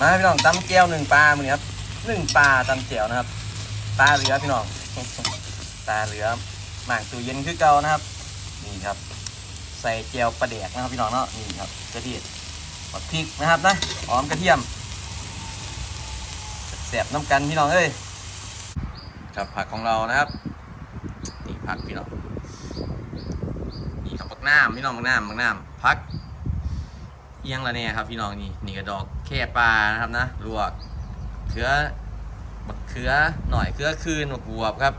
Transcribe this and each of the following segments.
มาพี่น้องตำแก้วหนึ่งปลามือนี้ครับหนึ่งปลาตำแก้วนะครับ ปลาเหลือพี่น้อง ปลาเหลือหมางตู้เย็นคือเก่านะครับ นี่ครับ ใส่แจวปลาแดกนะครับพี่น้องเนาะ นี่ครับกระเทียมผักพริกนะครับนะหอมกระเทียมแสบน้ำกันพี่น้องเอ้ยครับผักของเรานะครับ นี่ผักพี่น้องนี่ครับผักน้ำพี่น้องผักน้ำผักน้ำผัก อียงละเนี่ยครับพี่น้องนี่นี่กระดอกแค่ปลานะครับนะลวกเขือบักเขือหน่อยเขือคืนบักบวบครับ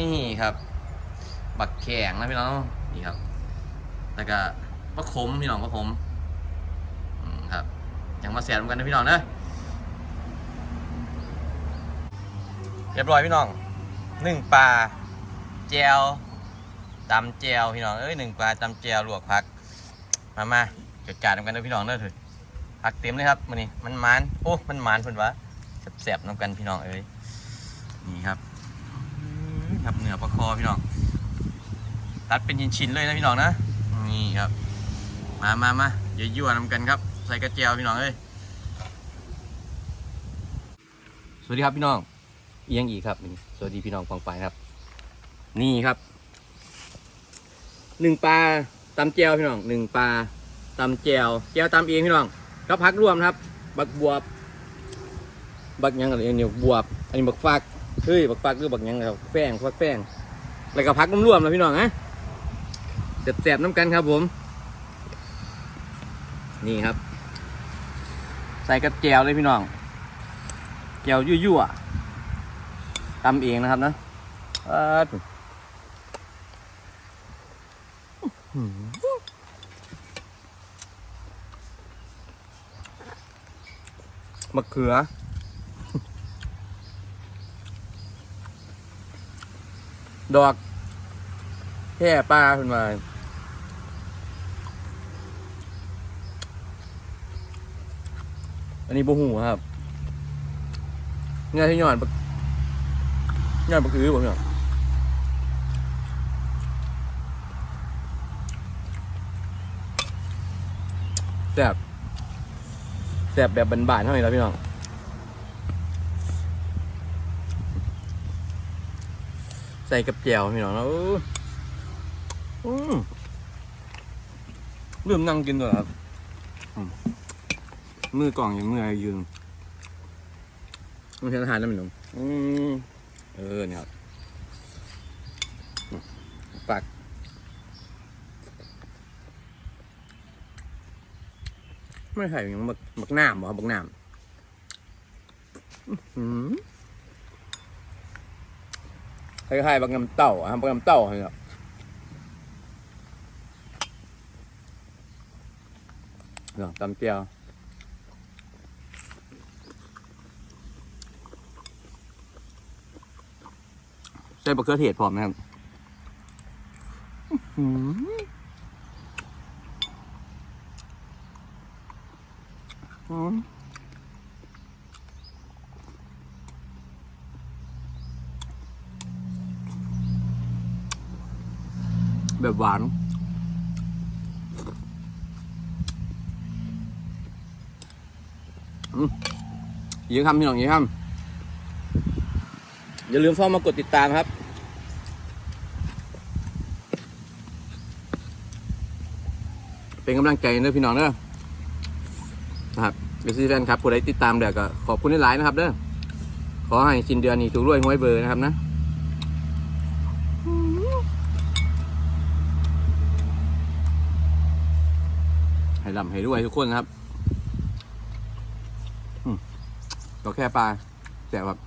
นี่ครับ บักแข็งนะพี่น้องนี่ครับ แล้วก็ปลาขมพี่น้องปลาขมครับยังมาแสบกันนะพี่น้องเนอะเรียบร้อยพี่น้องหนึ่งปลาแจวตำแจวพี่น้องเอ้ยหนึ่งปลาตำแจวลวกผัก มามา จัดการกันนะพี่น้องเนอะเถอะผักเต็มเลยครับมันนี่มันมันโอ้มันมันเพิ่นวะแสบๆน้ำกันพี่น้องเอ้ยนี่ครับครับเนื้อปลาคอพี่น้องตัดเป็นชิ้นๆเลยนะพี่น้องนะนี่ครับมามามาเยั่วๆนำกันครับ ใส่กระเจียวพี่น้องเอ้ยสวัสดีครับพี่น้องเอียงอีกครับสวัสดีพี่น้องฟองไปครับ นี่ครับหนึ่งปลาตำแจวพี่น้องหนึ่งปลา ตำแจวแจวตำเองพี่น้องก็พักรวมครับ บักบวบ บักยังอะไรเนี่ยบวบ อันนี้บักฟักเฮ้ยบักฟักหรือบักยังครับแป้งฟักแป้งแล้วก็พักรวมๆนะพี่น้องนะแสบๆน้ำกันครับผม นี่ครับ ใส่กับแจวเลยพี่น้องแจวยั่วๆตำเองนะครับนะเอิ้นอื้อหือ มะเขือ ดอกแค่ปลาขึ้นมาอันนี้บูหูครับเงยที่หย่อนบักหย่อนบักอื้อผมเนี่ยแซ่บ ซ่บแบบบานๆเท่านี้แล้วพี่น้องใส่กับแจ่วพี่น้องแล้วอู้อืมลืมนั่งกินด้วยครับมือกล่องอย่างมืออะไรยืนมันใช้ทานได้ไหมหนุ่มอืมเออเนี่ยครับปาก ไม่ใช่อย่างบักบักน้ำบ่ครับบักน้ำอื้อหือคล้ายๆบางน้ำเต้าอะครับบางน้ำเต้าครับเรื่อตำเจียวใส่บะเขือเทศพร้อมนะครับอื้อ หอมแบบหวานยิงคำพี่น้องยิงคำอย่าลืมเข้ามากดติดตามครับ เป็นกำลังใจเด้อพี่น้องเด้อ นะครับเดี๋ยวซีแฟนครับผู้ใดติดตามเดี๋ยวก็ขอบคุณหลายนะครับเด้อขอให้สิ้นเดือนนี้ถูกรวยหวยเบอร์นะครับนะให้ลำให้ด้วยทุกคนนะครับก็แค่ปลาแต่แบบ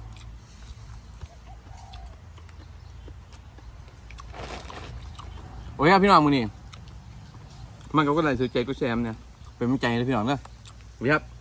โอ้ยครับพี่น้องมือนี่มันก็ก็เลยซื้อใจก็แซมเนี่ย เป็นกำลังใจให้พี่น้องเนอะ ดีครับ